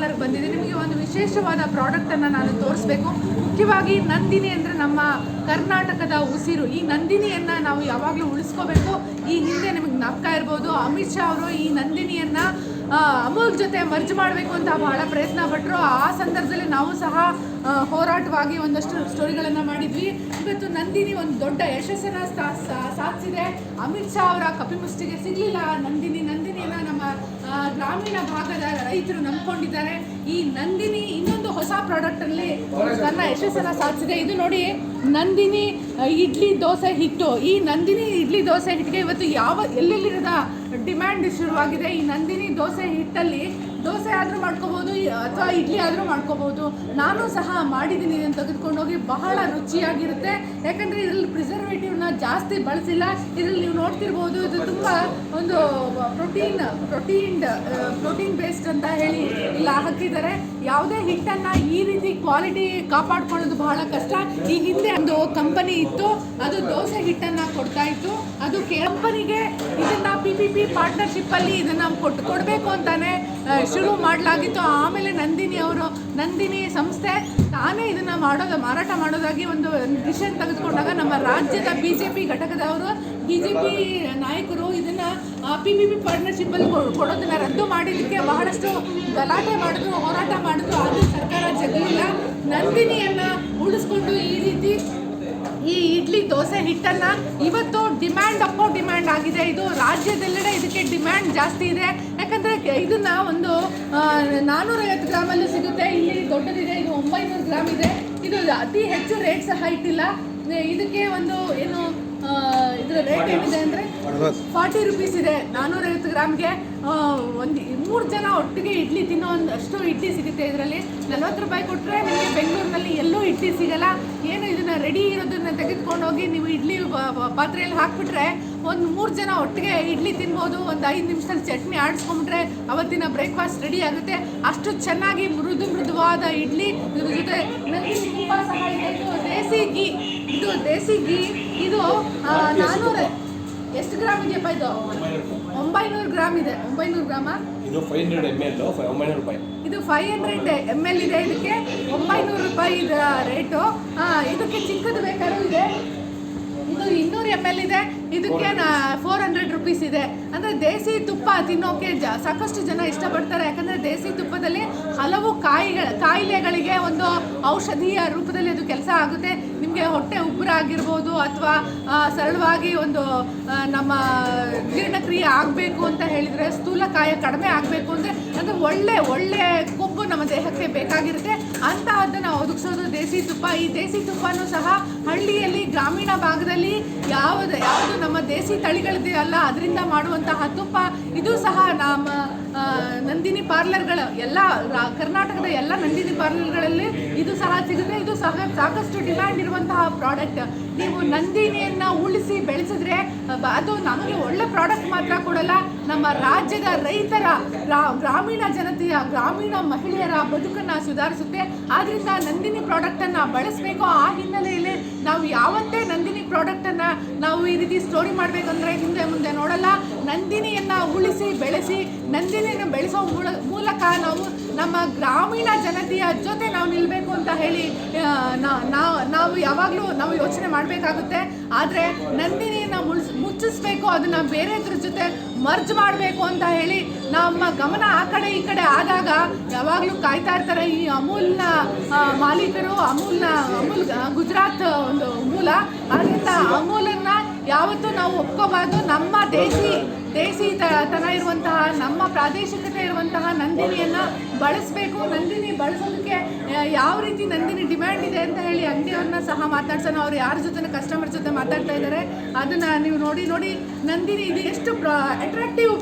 Parlour ಬಂದಿದೆ ನಿಮಗೆ ಒಂದು ವಿಶೇಷವಾದ ಪ್ರಾಡಕ್ಟ್ ಅನ್ನ ನಾನು ತೋರಿಸ್ಬೇಕು. ಮುಖ್ಯವಾಗಿ ನಂದಿನಿ ಅಂದ್ರೆ ನಮ್ಮ ಕರ್ನಾಟಕದ ಉಸಿರು. ಈ ನಂದಿನಿಯನ್ನ ನಾವು ಯಾವಾಗಲೂ ಉಳಿಸ್ಕೋಬೇಕು. ಈ ಹಿಂದೆ ನಿಮಗೆ ಜ್ಞಾಪಕ ಇರ್ಬೋದು. ಅಮಿತ್ ಶಾ ಅವರು ಈ ನಂದಿನಿಯನ್ನ ಅಮೋಲ್ ಜೊತೆ ಮರ್ಜ್ ಮಾಡಬೇಕು ಅಂತ ಬಹಳ ಪ್ರಯತ್ನ ಪಟ್ಟರು ಆ ಸಂದರ್ಭದಲ್ಲಿ ನಾವು ಸಹ ಹೋರಾಟವಾಗಿ ಒಂದಷ್ಟು ಸ್ಟೋರಿಗಳನ್ನು ಮಾಡಿದ್ವಿ. ಇವತ್ತು ನಂದಿನಿ ಒಂದು ದೊಡ್ಡ ಯಶಸ್ಸನ್ನ ಸಾಧಿಸಿದೆ. ಅಮಿತ್ ಶಾ ಅವರ ಕಪಿಮುಷ್ಟಿಗೆ ಸಿಗಲಿಲ್ಲ. ನಂದಿನಿ, ನಂದಿನಿಯನ್ನ ನಮ್ಮ ಗ್ರಾಮೀಣ ಭಾಗದ ರೈತರು ನಂಬ್ಕೊಂಡಿದ್ದಾರೆ. ಈ ನಂದಿನಿ ಇನ್ನೊಂದು ಹೊಸ ಪ್ರಾಡಕ್ಟ್ ಅಲ್ಲಿ ತನ್ನ ಯಶಸ್ಸನ್ನ ಸಾಧಿಸಿದೆ. ಇದು ನೋಡಿ ನಂದಿನಿ ಇಡ್ಲಿ, ದೋಸೆ, ಹಿಟ್ಟು. ಈ ನಂದಿನಿ, ಇಡ್ಲಿ, ದೋಸೆ, ಹಿಟ್ಟಿಗೆ ಇವತ್ತು ಯಾವ, ಎಲ್ಲೆಲ್ಲಿರದ ಡಿಮ್ಯಾಂಡ್ ಶುರುವಾಗಿದೆ? ಈ ನಂದಿನಿ, ದೋಸೆ, ಹಿಟ್ಟಲ್ಲಿ ದೋಸೆ ಆದರೂ ಮಾಡ್ಕೋಬೋದು ಅಥವಾ ಇಡ್ಲಿ ಆದರೂ ಮಾಡ್ಕೋಬೋದು ನಾನು ಸಹ ಮಾಡಿದ್ದೀನಿ, ಇದನ್ನು ತೆಗೆದುಕೊಂಡೋಗಿ ಬಹಳ ರುಚಿಯಾಗಿರುತ್ತೆ. ಯಾಕಂದರೆ ಇದರಲ್ಲಿ ಪ್ರಿಸರ್ವೇಟಿವ್ನ ಜಾಸ್ತಿ ಬಳಸಿಲ್ಲ. ಇದರಲ್ಲಿ ನೀವು ನೋಡ್ತಿರ್ಬೋದು, ಇದು ತುಂಬ ಒಂದು ಪ್ರೋಟೀನ್ ಪ್ರೋಟೀನ್ ಪ್ರೋಟೀನ್ ಬೇಸ್ಡ್ ಅಂತ ಹೇಳಿ ಇಲ್ಲ, ಹಾಕಿದ್ದಾರೆ. ಯಾವುದೇ ಹಿಟ್ಟನ್ನು ಈ ರೀತಿ ಕ್ವಾಲಿಟಿ ಕಾಪಾಡ್ಕೊಳ್ಳೋದು ಬಹಳ ಕಷ್ಟ. ಈ ಹಿಂದೆ ಒಂದು ಕಂಪನಿ ಇತ್ತು, ಅದು ದೋಸೆ ಹಿಟ್ಟನ್ನು ಕೊಡ್ತಾ ಇತ್ತು. ಅದು ಕಂಪನಿಗೆ ಇದನ್ನು ಪಿ ಪಿ ಪಿ ಪಾರ್ಟ್ನರ್ಶಿಪ್ಪಲ್ಲಿ ಇದನ್ನು ಕೊಟ್ಟು ಕೊಡಬೇಕು ಅಂತಾನೆ ಶುರು ಮಾಡಲಾಗಿತ್ತು. ಆಮೇಲೆ ನಂದಿನಿ ಅವರು, ನಂದಿನಿ ಸಂಸ್ಥೆ ತಾನೇ ಇದನ್ನು ಮಾಡೋದು, ಮಾರಾಟ ಮಾಡೋದಾಗಿ ಒಂದು ಡಿಸಿಷನ್ ತೆಗೆದುಕೊಂಡಾಗ ನಮ್ಮ ರಾಜ್ಯದ ಬಿ ಜೆ ಪಿ ಘಟಕದವರು ಬಿ ಜೆ ಪಿ ನಾಯಕರು ಇದನ್ನು ಪಿ ಪಿ ಪಿ ಪಾರ್ಟ್ನರ್ಶಿಪ್ಪಲ್ಲಿ ಕೊಡೋದನ್ನು ರದ್ದು ಮಾಡಿದ್ದಕ್ಕೆ ಬಹಳಷ್ಟು ಗಲಾಟೆ ಮಾಡಿದ್ರು, ಹೋರಾಟ ಮಾಡಿದ್ರು. ಆದರೂ ಸರ್ಕಾರ ಜಗಲಿಲ್ಲ ನಂದಿನಿಯನ್ನು ಉಳಿಸ್ಕೊಂಡು ಈ ರೀತಿ ಈ ಇಡ್ಲಿ ದೋಸೆ ಹಿಟ್ಟನ್ನು ಇವತ್ತು ಡಿಮ್ಯಾಂಡ್ ಅಪ್ಪೋ ಡಿಮ್ಯಾಂಡ್ ಆಗಿದೆ. ಇದು ರಾಜ್ಯದೆಲ್ಲೆಡೆ ಇದಕ್ಕೆ ಡಿಮ್ಯಾಂಡ್ ಜಾಸ್ತಿ ಇದೆ. ಯಾಕಂದ್ರೆ ಇದನ್ನ ಒಂದು ನಾನ್ನೂರೈವತ್ತು ಗ್ರಾಮಲ್ಲೂ ಸಿಗುತ್ತೆ. ಇಲ್ಲಿ ದೊಡ್ಡದಿದೆ ಇದು ಒಂಬೈನೂರು ಗ್ರಾಮ್ ಇದೆ. ಇದು ಅತಿ ಹೆಚ್ಚು ರೇಟ್ ಸಹ ಇಟ್ಟಿಲ್ಲ. ಇದಕ್ಕೆ ಒಂದು ಏನು ಇದರ ರೇಟ್ ಏನಿದೆ ಅಂದರೆ ಫಾರ್ಟಿ ರುಪೀಸ್. ಇದೆ ನಾನ್ನೂರೈವತ್ತು ಗ್ರಾಮ್ಗೆ. ಒಂದು ಮೂರು ಜನ ಒಟ್ಟಿಗೆ ಇಡ್ಲಿ ತಿನ್ನೋ ಒಂದು ಅಷ್ಟು ಇಡ್ಲಿ ಸಿಗುತ್ತೆ ಇದರಲ್ಲಿ. ನಲ್ವತ್ತು ರೂಪಾಯಿ ಕೊಟ್ಟರೆ ನಿಮಗೆ ಬೆಂಗಳೂರಿನಲ್ಲಿ ಎಲ್ಲೂ ಇಡ್ಲಿ ಸಿಗಲ್ಲ. ಏನು ಇದನ್ನು ರೆಡಿ ಇರೋದನ್ನ ತೆಗೆದುಕೊಂಡೋಗಿ ನೀವು ಇಡ್ಲಿ ಪಾತ್ರೆಯಲ್ಲಿ ಹಾಕ್ಬಿಟ್ರೆ ಒಂದು ಮೂರು ಜನ ಒಟ್ಟಿಗೆ ಇಡ್ಲಿ ತಿನ್ಬೋದು ಒಂದು ಐದು ನಿಮಿಷದಲ್ಲಿ ಚಟ್ನಿ ಆಡಿಸ್ಕೊಂಬಿಟ್ರೆ ಅವತ್ತಿನ ಬ್ರೇಕ್ಫಾಸ್ಟ್ ರೆಡಿ ಆಗುತ್ತೆ. ಅಷ್ಟು ಚೆನ್ನಾಗಿ ಮೃದು ಮೃದುವಾದ ಇಡ್ಲಿ. ಇದ್ರ ಜೊತೆ ನಂದಿನಿ ತುಂಬ ಸಹ ಇದೆ. ದೇಸಿ ಗೀ ಇದು ದೇಸಿ ಗೀ ಇದು ನಾನ್ನೂರ ಎಷ್ಟು ಗ್ರಾಮ್ ಇದೆಯಪ್ಪ ಇದು? ಒಂಬೈನೂರು ಗ್ರಾಮ್ ಇದೆ. ಒಂಬೈನೂರು ಗ್ರಾಮ? ಇದು ಫೈವ್ ಹಂಡ್ರೆಡ್ ಎಂ ಎಲ್ ಒಂಬೈನೂರು ರೂಪಾಯಿ. ಇದು ಫೈವ್ ಹಂಡ್ರೆಡ್ ಎಂ ಎಲ್ ಇದೆ. ಇದಕ್ಕೆ ಒಂಬೈನೂರು ರೂಪಾಯಿ ಇದರ ರೇಟು. ಇದಕ್ಕೆ ಚಿಕ್ಕದು ಬೇಕಾದ್ರೂ ಇದೆ. ಇದು ಇನ್ನೂರು ಎಂ ಎಲ್ ಇದೆ. ಇದಕ್ಕೆ ಫೋರ್ ಹಂಡ್ರೆಡ್ ರುಪೀಸ್ ಇದೆ. ಅಂದರೆ ದೇಸಿ ತುಪ್ಪ ತಿನ್ನೋಕೆ ಜ ಸಾಕಷ್ಟು ಜನ ಇಷ್ಟಪಡ್ತಾರೆ. ಯಾಕಂದರೆ ದೇಸಿ ತುಪ್ಪದಲ್ಲಿ ಹಲವು ಕಾಯಿಗಳ ಕಾಯಿಲೆಗಳಿಗೆ ಒಂದು ಔಷಧೀಯ ರೂಪದಲ್ಲಿ ಅದು ಕೆಲಸ ಆಗುತ್ತೆ. ನಿಮಗೆ ಹೊಟ್ಟೆ ಉಬ್ಬರ ಆಗಿರ್ಬೋದು ಅಥವಾ ಸರಳವಾಗಿ ಒಂದು ನಮ್ಮ ಜೀರ್ಣಕ್ರಿಯೆ ಆಗಬೇಕು ಅಂತ ಹೇಳಿದರೆ ಸ್ಥೂಲಕಾಯ ಕಡಿಮೆ ಆಗಬೇಕು ಅಂದರೆ ಅಂದರೆ ಒಳ್ಳೆ ಒಳ್ಳೆ ಕೊಬ್ಬು ನಮ್ಮ ದೇಹಕ್ಕೆ ಬೇಕಾಗಿರುತ್ತೆ. ಅಂತಹದ್ದನ್ನು ಒದಗಿಸೋದು ದೇಸಿ ತುಪ್ಪ. ಈ ದೇಸಿ ತುಪ್ಪನೂ ಸಹ ಹಳ್ಳಿಯಲ್ಲಿ, ಗ್ರಾಮೀಣ ಭಾಗದಲ್ಲಿ ಯಾವುದು ಯಾವುದು ನಮ್ಮ ದೇಸಿ ತಳಿಗಳಿದೆಯಲ್ಲ ಅದರಿಂದ ಮಾಡುವಂತಹ ತುಪ್ಪ. ಇದು ಸಹ ನಮ್ಮ ನಂದಿನಿ ಪಾರ್ಲರ್ಗಳ ಎಲ್ಲ ಕರ್ನಾಟಕದ ಎಲ್ಲ ನಂದಿನಿ ಪಾರ್ಲರ್ಗಳಲ್ಲಿ ಇದು ಸಹ ಸಿಗುತ್ತೆ. ಇದು ಸಹ ಸಾಕಷ್ಟು ಡಿಮ್ಯಾಂಡ್ ಇರುವಂತಹ ಪ್ರಾಡಕ್ಟ್. ನೀವು ನಂದಿನಿಯನ್ನ ಉಳಿಸಿ ಬೆಳೆಸಿದ್ರೆ ಅದು ನಮಗೆ ಒಳ್ಳೆ ಪ್ರಾಡಕ್ಟ್ ಮಾತ್ರ ಕೊಡಲ್ಲ. ನಮ್ಮ ರಾಜ್ಯದ ರೈತರ ಗ್ರಾಮೀಣ ಜನತೆಯ, ಗ್ರಾಮೀಣ ಮಹಿಳೆಯರ ಬದುಕನ್ನು ಸುಧಾರಿಸುತ್ತೆ. ಆದ್ದರಿಂದ ನಂದಿನಿ ಪ್ರಾಡಕ್ಟನ್ನು ಬಳಸಬೇಕು ಆ ಹಿನ್ನೆಲೆಯಲ್ಲಿ ಪ್ರಾಡಕ್ಟನ್ನು ನಾವು ಈ ರೀತಿ ಸ್ಟೋರಿ ಮಾಡಬೇಕಂದ್ರೆ ಹಿಂದೆ ಮುಂದೆ ನೋಡಲ್ಲ. ನಂದಿನಿಯನ್ನು ಉಳಿಸಿ, ಬೆಳೆಸಿ, ನಂದಿನಿಯನ್ನು ಬೆಳೆಸೋ ಮೂಲ- ಮೂಲಕ ನಾವು ನಮ್ಮ ಗ್ರಾಮೀಣ ಜನತೆಯ ಜೊತೆ ನಾವು ನಿಲ್ಲಬೇಕು ಅಂತ ಹೇಳಿ ನಾವು ನಾವು ಯಾವಾಗಲೂ ನಾವು ಯೋಚನೆ ಮಾಡಬೇಕಾಗುತ್ತೆ. ಆದರೆ ನಂದಿನಿಯನ್ನು ಮುಳ್ಸ್, ಮುಚ್ಚಿಸ್ಬೇಕು, ಅದನ್ನು ಬೇರೆದ್ರ ಜೊತೆ ಮರ್ಜ್ ಮಾಡಬೇಕು ಅಂತ ಹೇಳಿ ನಮ್ಮ ಗಮನ ಆ ಕಡೆ ಈ ಕಡೆ ಆದಾಗ ಯಾವಾಗಲೂ ಕಾಯ್ತಾ ಇರ್ತಾರೆ ಈ ಅಮೂಲ್ನ ಮಾಲೀಕರು, ಅಮೂಲ್ನ, ಅಮೂಲ್ ಗುಜರಾತ್ ಒಂದು ಮೂಲ. ಆದ್ದರಿಂದ ಅಮೂಲನ್ನ ಯಾವತ್ತೂ ನಾವು ಒಪ್ಕೋಬಾರ್ದು. ನಮ್ಮ ದೇಸಿ ದೇಸಿ ತನ ಇರುವಂತಹ, ನಮ್ಮ ಪ್ರಾದೇಶಿಕತೆ ಇರುವಂತಹ ನಂದಿನಿಯನ್ನು ಬಳಸಬೇಕು. ನಂದಿನಿ ಬಳಸೋದಕ್ಕೆ ಯಾವ ರೀತಿ ನಂದಿನಿ ಡಿಮ್ಯಾಂಡ್ ಇದೆ ಅಂತ ಹೇಳಿ ಅಂಗಡಿಯವ್ರನ್ನ ಸಹ ಮಾತಾಡ್ಸೋಣ. ಅವ್ರು ಯಾರ ಜೊತೆ ಕಸ್ಟಮರ್ ಜೊತೆ ಮಾತಾಡ್ತಾ ಇದ್ದಾರೆ. ಅದನ್ನು ನೀವು ನೋಡಿ ನೋಡಿ. ನಂದಿನಿ ಇದು ಎಷ್ಟು ಅಟ್ರಾಕ್ಟಿವ್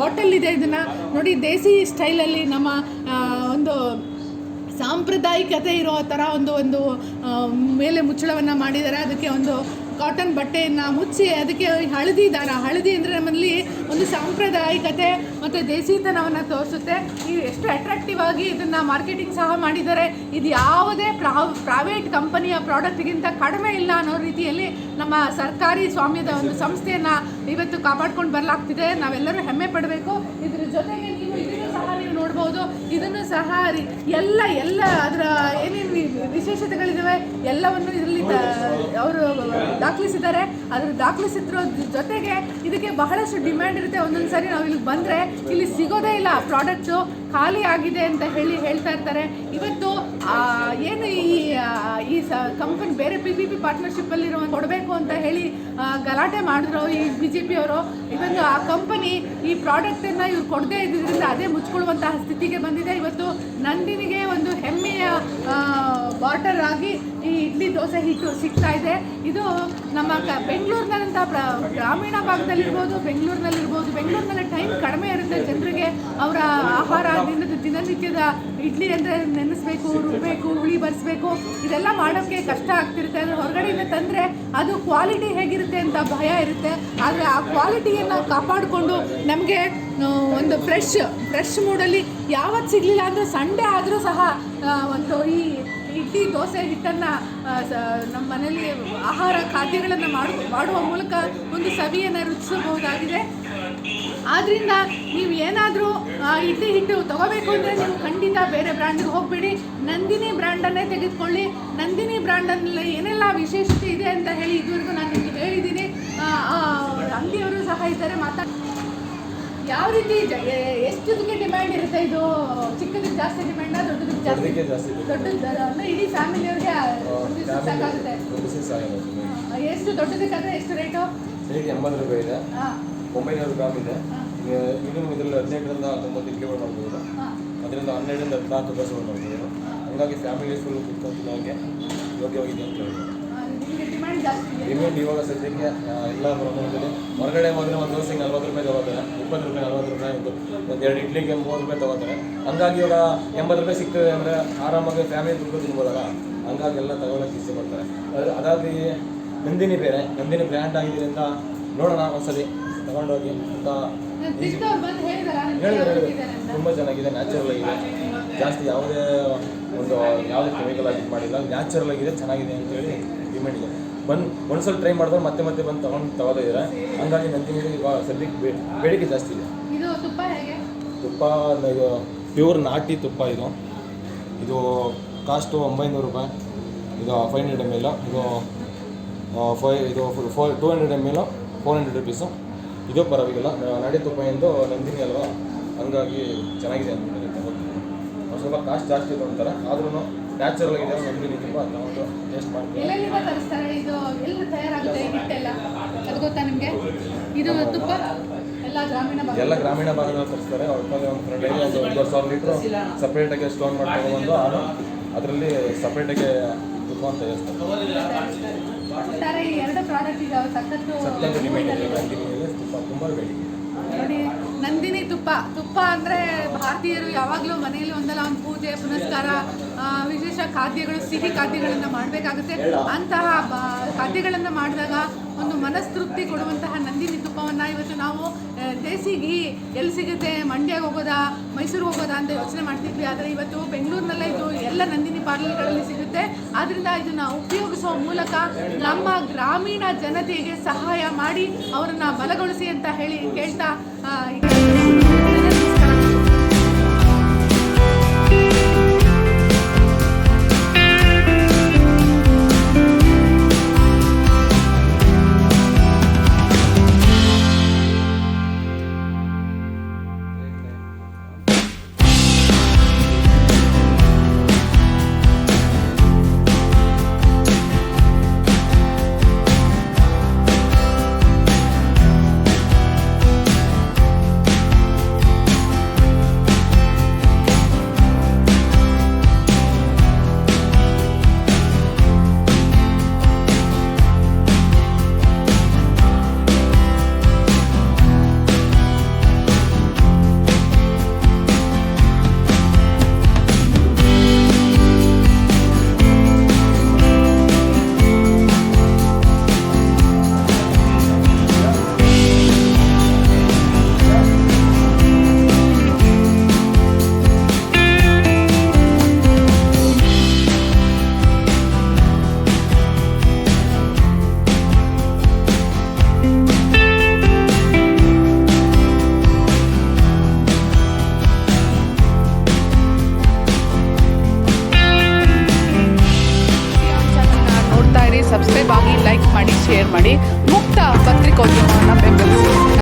ಬಾಟಲ್ ಇದೆ ಇದನ್ನು. ನೋಡಿ ದೇಸಿ ಸ್ಟೈಲಲ್ಲಿ ನಮ್ಮ ಒಂದು ಸಾಂಪ್ರದಾಯಿಕತೆ ಇರೋ ಥರ ಒಂದು ಒಂದು ಮೇಲೆ ಮುಚ್ಚಳವನ್ನು ಮಾಡಿದ್ದಾರೆ. ಅದಕ್ಕೆ ಒಂದು ಕಾಟನ್ ಬಟ್ಟೆಯನ್ನು ಮುಚ್ಚಿ ಅದಕ್ಕೆ ಹಳದಿ ದಾರ ಹಳದಿ ಅಂದರೆ ನಮ್ಮಲ್ಲಿ ಒಂದು ಸಾಂಪ್ರದಾಯಿಕತೆ ಮತ್ತು ದೇಸಿತನವನ್ನು ತೋರಿಸುತ್ತೆ. ಈ ಎಷ್ಟು ಅಟ್ರಾಕ್ಟಿವ್ ಆಗಿ ಇದನ್ನು ಮಾರ್ಕೆಟಿಂಗ್ ಸಹ ಮಾಡಿದ್ದಾರೆ ಇದು ಯಾವುದೇ ಪ್ರಾವ್ ಪ್ರೈವೇಟ್ ಕಂಪನಿಯ ಪ್ರಾಡಕ್ಟ್ಗಿಂತ ಕಡಿಮೆ ಇಲ್ಲ ಅನ್ನೋ ರೀತಿಯಲ್ಲಿ ನಮ್ಮ ಸರ್ಕಾರಿ ಸ್ವಾಮ್ಯದ ಒಂದು ಸಂಸ್ಥೆಯನ್ನು ಇವತ್ತು ಕಾಪಾಡ್ಕೊಂಡು ಬರಲಾಗ್ತಿದೆ. ನಾವೆಲ್ಲರೂ ಹೆಮ್ಮೆ ಪಡಬೇಕು. ಇದ್ರ ಜೊತೆಗೆ ನೀವು ಇದನ್ನು ಸಹ ನೀವು ನೋಡ್ಬೋದು. ಇದನ್ನು ಸಹ ಎಲ್ಲ ಎಲ್ಲ ಅದರ ಏನೇನು ಎಲ್ಲವನ್ನು ಇದರಲ್ಲಿ ಅವರು ದಾಖಲಿಸಿದ್ದಾರೆ. ಅದ್ರ ದಾಖಲಿಸಿದ್ರ ಜೊತೆಗೆ ಇದಕ್ಕೆ ಬಹಳಷ್ಟು ಡಿಮ್ಯಾಂಡ್ ಇರುತ್ತೆ. ಒಂದೊಂದು ಸಾರಿ ನಾವು ಇಲ್ಲಿ ಬಂದರೆ ಇಲ್ಲಿ ಸಿಗೋದೇ ಇಲ್ಲ. ಪ್ರಾಡಕ್ಟು ಖಾಲಿ ಆಗಿದೆ ಅಂತ ಹೇಳಿ ಹೇಳ್ತಾ ಇರ್ತಾರೆ. ಇವತ್ತು ಏನು ಈ ಈ ಸ ಕಂಪನಿ ಬೇರೆ ಪಿ ಪಿ ಪಿ ಪಾರ್ಟ್ನರ್ಶಿಪ್ಪಲ್ಲಿರೋ ಕೊಡಬೇಕು ಅಂತ ಹೇಳಿ ಗಲಾಟೆ ಮಾಡಿದ್ರು ಈ ಬಿ ಜೆ ಪಿಯವರು ಇವತ್ತು ಆ ಕಂಪನಿ ಈ ಪ್ರಾಡಕ್ಟನ್ನು ಇವ್ರು ಕೊಡದೇ ಇದ್ದಿದ್ದರಿಂದ ಅದೇ ಮುಚ್ಕೊಳ್ಳುವಂತಹ ಸ್ಥಿತಿಗೆ ಬಂದಿದೆ. ಇವತ್ತು ನಂದಿನಿಗೆ ಒಂದು ಹೆಮ್ಮೆಯ ಬಾರ್ಡರ್ ಆಗಿ ಈ ಇಡ್ಲಿ ದೋಸೆ ಹಿಟ್ಟು ಸಿಗ್ತಾ ಇದೆ. ಇದು ನಮ್ಮ ಕ ಬೆಂಗಳೂರಿನಂಥ ಗ್ರಾಮೀಣ ಭಾಗದಲ್ಲಿರ್ಬೋದು, ಬೆಂಗಳೂರಿನಲ್ಲಿರ್ಬೋದು, ಬೆಂಗಳೂರಿನಲ್ಲಿ ಟೈಮ್ ಕಡಿಮೆ ಇರುತ್ತೆ ಜನರಿಗೆ ಅವರ ಆಹಾರ, ದಿನದ ದಿನನಿತ್ಯದ ಇಡ್ಲಿ ಅಂದರೆ ನೆನೆಸ್ಬೇಕು, ರುಬ್ಬೇಕು ಹುಳಿ ಬರೆಸ್ಬೇಕು. ಇದೆಲ್ಲ ಮಾಡೋಕ್ಕೆ ಕಷ್ಟ ಆಗ್ತಿರುತ್ತೆ. ಅದು ಹೊರಗಡೆಯಿಂದ ತಂದರೆ ಅದು ಕ್ವಾಲಿಟಿ ಹೇಗಿರುತ್ತೆ ಅಂತ ಭಯ ಇರುತ್ತೆ. ಆದರೆ ಆ ಕ್ವಾಲಿಟಿಯನ್ನು ಕಾಪಾಡಿಕೊಂಡು ನಮಗೆ ಒಂದು ಫ್ರೆಶ್ ಫ್ರೆಶ್ ಮೂಡಲ್ಲಿ ಯಾವತ್ತು ಸಿಗಲಿಲ್ಲ ಅಂದರೆ ಸಂಡೇ ಆದರೂ ಸಹ ಒಂದು ಈ ಇಡ್ಲಿ, ದೋಸೆ, ಹಿಟ್ಟನ್ನು ನಮ್ಮ ಮನೆಯಲ್ಲಿ ಆಹಾರ, ಖಾದ್ಯಗಳನ್ನು ಮಾಡು, ಮಾಡುವ ಮೂಲಕ ಒಂದು ಸವಿಯನ್ನು ರುಚಿಸಬಹುದಾಗಿದೆ. ಆದ್ದರಿಂದ ನೀವು ಏನಾದರೂ ಇಡ್ಲಿ ಹಿಟ್ಟು ತಗೋಬೇಕು ಅಂದರೆ ನೀವು ಖಂಡಿತ ಬೇರೆ ಬ್ರ್ಯಾಂಡ್ಗೆ ಹೋಗಬೇಡಿ. ನಂದಿನಿ ಬ್ರ್ಯಾಂಡನ್ನೇ ತೆಗೆದುಕೊಳ್ಳಿ. ನಂದಿನಿ ಬ್ರ್ಯಾಂಡಲ್ಲಿ ಏನೆಲ್ಲ ವಿಶೇಷತೆ ಇದೆ ಅಂತ ಹೇಳಿ ಇದುವರೆಗೂ ನಾನು ನಿಮಗೆ ಹೇಳಿದ್ದೀನಿ. ಅಂಗಡಿಯವರು ಸಹ ಇದ್ದಾರೆ. ಮಾತಾ ಯಾವ ರೀತಿ ಎಷ್ಟುದಕ್ಕೆ ಡಿಮ್ಯಾಂಡ್ ಇರುತ್ತೆ ಇದು? ಚಿಕ್ಕದಕ್ಕೆ ಜಾಸ್ತಿ ಡಿಮ್ಯಾಂಡ್ ದೊಡ್ಡದಕ್ಕೆ ಜಾಸ್ತಿ ದೊಡ್ಡದಾರೆ. ದೊಡ್ಡದು ಅಂದರೆ ಇಡೀ ಫ್ಯಾಮಿಲಿಯವ್ರಿಗೆ ಸಾಕಾಗುತ್ತೆ. ಎಷ್ಟು ದೊಡ್ಡದಕ್ಕಾದರೆ ಎಷ್ಟು ರೇಟು ಎಂಬತ್ತು ರೂಪಾಯಿ ಇದೆ. ಹಾಂ. ಒಂಬೈನೂರು ಗ್ರಾಮ್ ಇದೆ. ಮಿನಿಮಮ್ ಇದರಲ್ಲಿ ಹದಿನೆಂಟರಿಂದ ಹತ್ತೊಂಬತ್ತು ಇಡ್ಲಿಗಳು ಮಾಡ್ಬೋದು. ಅದರಿಂದ ಹನ್ನೆರಡರಿಂದ ಹದಿನಾಲ್ಕು ದೋಸೆಗಳು ಮಾಡ್ಬೋದು. ಹಂಗಾಗಿ ಫ್ಯಾಮಿಲಿ ಫುಲ್ ಕುತ್ಕೊಂಡು ಹಾಗೆ ಯೋಗ್ಯವಾಗಿದೆ ಅಂತ ಹೇಳ್ಬೋದು. ಡಿಮ್ಯಾಂಡ್ ಇವಾಗ ಸದ್ಯಕ್ಕೆ ಎಲ್ಲ ಪ್ರಮಾಣದಲ್ಲಿ ಹೊರಗಡೆ ಹೋದರೆ ಒಂದು ದೋಸೆಗೆ ನಲ್ವತ್ತು ರೂಪಾಯಿ ತೊಗೋತಾರೆ. ಇಪ್ಪತ್ತು ರೂಪಾಯಿ, ನಲ್ವತ್ತು ರೂಪಾಯಿ ಒಂದು ಒಂದು ಎರಡು ಇಡ್ಲಿಗೆ ಮೂವತ್ತು ರೂಪಾಯಿ ತೊಗೋತಾರೆ. ಹಂಗಾಗಿ ಇವಾಗ ಎಂಬತ್ತು ರೂಪಾಯಿ ಸಿಗ್ತದೆ ಅಂದರೆ ಆರಾಮಾಗಿ ಫ್ಯಾಮಿಲಿ ದುಡ್ಡು ತಿನ್ಬೋದಲ್ಲ? ಹಂಗಾಗಿ ಎಲ್ಲ ತಗೊಳಕ್ಕೆ ಇಷ್ಟಪಡ್ತಾರೆ. ಅದು- ಅದಾಗಿ ನಂದಿನಿ ಬೇರೆ. ನಂದಿನಿ ಬ್ರ್ಯಾಂಡ್ ಆಗಿದೆ ಅಂತ ನೋಡೋಣ ಒಂದ್ಸಲಿ. ತಗೊಂಡೋಗಿ ಅಂತ ತುಂಬ ಚೆನ್ನಾಗಿದೆ ನ್ಯಾಚುರಲ್ ಆಗಿದೆ. ಜಾಸ್ತಿ ಯಾವುದೇ ಒಂದು ಯಾವುದೇ ಕೆಮಿಕಲ್ ಆಗಿ ಮಾಡಿಲ್ಲ. ನ್ಯಾಚುರಲ್ ಆಗಿದೆ ಚೆನ್ನಾಗಿದೆ ಅಂತೇಳಿ ಡಿಮ್ಯಾಂಡ್ ಇದೆ. ಬಂದು ಒಂದ್ಸಲ ಟ್ರೈ ಮಾಡಿದ್ರೆ ಮತ್ತೆ ಮತ್ತೆ ಬಂದು ತಗೊಂಡು ತಗೋದಿದ್ರೆ ಹಂಗಾಗಿ ನಂದಿನಿ ಇವಾಗ ಸದ್ಯಕ್ಕೆ ಬೇಡಿಕೆ ಜಾಸ್ತಿ ಇದೆ. ತುಪ್ಪ ಇದು ಪ್ಯೂರ್ ನಾಟಿ ತುಪ್ಪ ಇದು. ಇದು ಕಾಸ್ಟು ಒಂಬೈನೂರು ರೂಪಾಯಿ. ಇದು ಫೈವ್ ಹಂಡ್ರೆಡ್ ಎಂ ಎಲ್ ಇದು ಫೈ ಇದು four two hundred M L four hundred rupees ಇದು ಪರವಾಗಿಲ್ಲ. ನಾಡಿ ತುಪ್ಪ ಎಂದು ನಂದಿನಿ ಅಲ್ವಾ? ಹಂಗಾಗಿ ಚೆನ್ನಾಗಿದೆ ಅಂತ ಒಂದು ಸ್ವಲ್ಪ ಕಾಸ್ಟ್ ಜಾಸ್ತಿ ತೊಗೊಳ್ತಾರೆ ಆದ್ರೂ ನ್ಯಾಚುರಲ್ ಆಗಿದೆ ನಂದಿನಿ ತುಪ್ಪ ಟೇಸ್ಟ್ ತರಿಸ್ತಾರೆ? ಇದು ಎಲ್ಲಿ ಇದು ಗ್ರಾಮೀಣ ಭಾಗದಲ್ಲಿ ತರಿಸ್ತಾರೆ. ಒಟ್ಟಾರೆ ಒಂದು ಫ್ರೆಂಡ್ ಒಂದು ಒಂದೂವರೆ ಸಾವಿರ ಲೀಟ್ರು ಸಪ್ರೇಟಾಗಿ ಸ್ಟೋನ್ ಮಾಡಿ ತಗೊಂಡ್ಬಂದು ಆರು ಅದರಲ್ಲಿ ಸಪ್ರೇಟಾಗಿ ತುಪ್ಪ ಅಂತ ತಯಾರಿಸ್ತಾರೆ. ನೋಡಿ ನಂದಿನಿ ತುಪ್ಪ. ತುಪ್ಪ ಅಂದ್ರೆ ಭಾರತೀಯರು ಯಾವಾಗಲೂ ಮನೆಯಲ್ಲಿ ಒಂದಲ್ಲ ಒಂದು ಪೂಜೆ ಪುನಸ್ಕಾರ ವಿಶೇಷ ಖಾದ್ಯಗಳು ಸಿಹಿ ಖಾದ್ಯಗಳನ್ನು ಮಾಡಬೇಕಾಗುತ್ತೆ. ಅಂತಹ ಖಾದ್ಯಗಳನ್ನು ಮಾಡಿದಾಗ ಒಂದು ಮನಸ್ತೃಪ್ತಿ ಕೊಡುವಂತಹ ನಂದಿನಿ ತುಪ್ಪವನ್ನು ಇವತ್ತು ನಾವು ದೇಸಿ ಘೀ ಎಲ್ಲಿ ಸಿಗುತ್ತೆ ಮಂಡ್ಯಗೆ ಹೋಗೋದಾ, ಮೈಸೂರಿಗೆ ಹೋಗೋದಾ ಅಂತ ಯೋಚನೆ ಮಾಡ್ತಿದ್ವಿ. ಆದರೆ ಇವತ್ತು ಬೆಂಗಳೂರಿನಲ್ಲೇ ಇದು ಎಲ್ಲ ನಂದಿನಿ ಪಾರ್ಲರ್ಗಳಲ್ಲಿ ಸಿಗುತ್ತೆ. ಆದ್ದರಿಂದ ಇದನ್ನು ಉಪಯೋಗಿಸುವ ಮೂಲಕ ನಮ್ಮ ಗ್ರಾಮೀಣ ಜನತೆಗೆ ಸಹಾಯ ಮಾಡಿ ಅವರನ್ನು ಬಲಗೊಳಿಸಿ ಅಂತ ಹೇಳಿ ಕೇಳ್ತಾ